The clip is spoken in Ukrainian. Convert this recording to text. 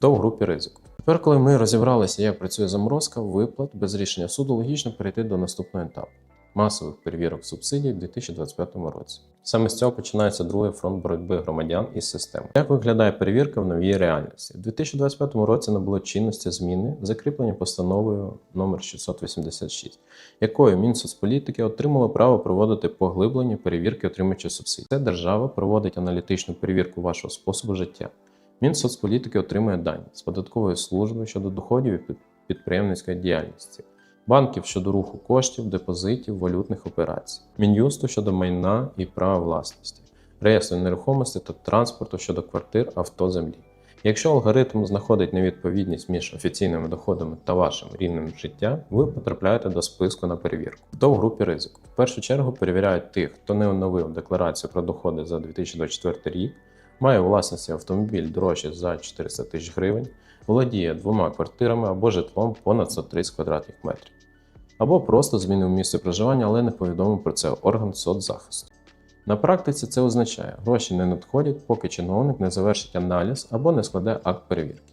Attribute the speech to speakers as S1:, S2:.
S1: Хто в групі ризику? Тепер, коли ми розібралися, як працює заморозка виплат без рішення суду, логічно перейти до наступного етапу масових перевірок субсидій в 2025 році. Саме з цього починається другий фронт боротьби громадян із системою. Як виглядає перевірка в новій реальності? У 2025 році набуло чинності зміни, закріплені постановою номер 686, якою Мінсоцполітики отримало право проводити поглиблені перевірки отримувачів субсидій. Це держава проводить аналітичну перевірку вашого способу життя. Мінсоцполітики отримує дані з податкової служби щодо доходів і підприємницької діяльності, банків щодо руху коштів, депозитів, валютних операцій, Мін'юсту щодо майна і права власності, реєстру нерухомості та транспорту щодо квартир, авто, землі. Якщо алгоритм знаходить невідповідність між офіційними доходами та вашим рівнем життя, ви потрапляєте до списку на перевірку. Хто в групі ризику? В першу чергу перевіряють тих, хто не оновив декларацію про доходи за 2024 рік, має у власності автомобіль дорожче за 400 тисяч гривень, володіє двома квартирами або житлом понад 130 квадратних метрів, або просто змінив місце проживання, але не повідомив про це орган соцзахисту. На практиці це означає, гроші не надходять, поки чиновник не завершить аналіз або не складе акт перевірки.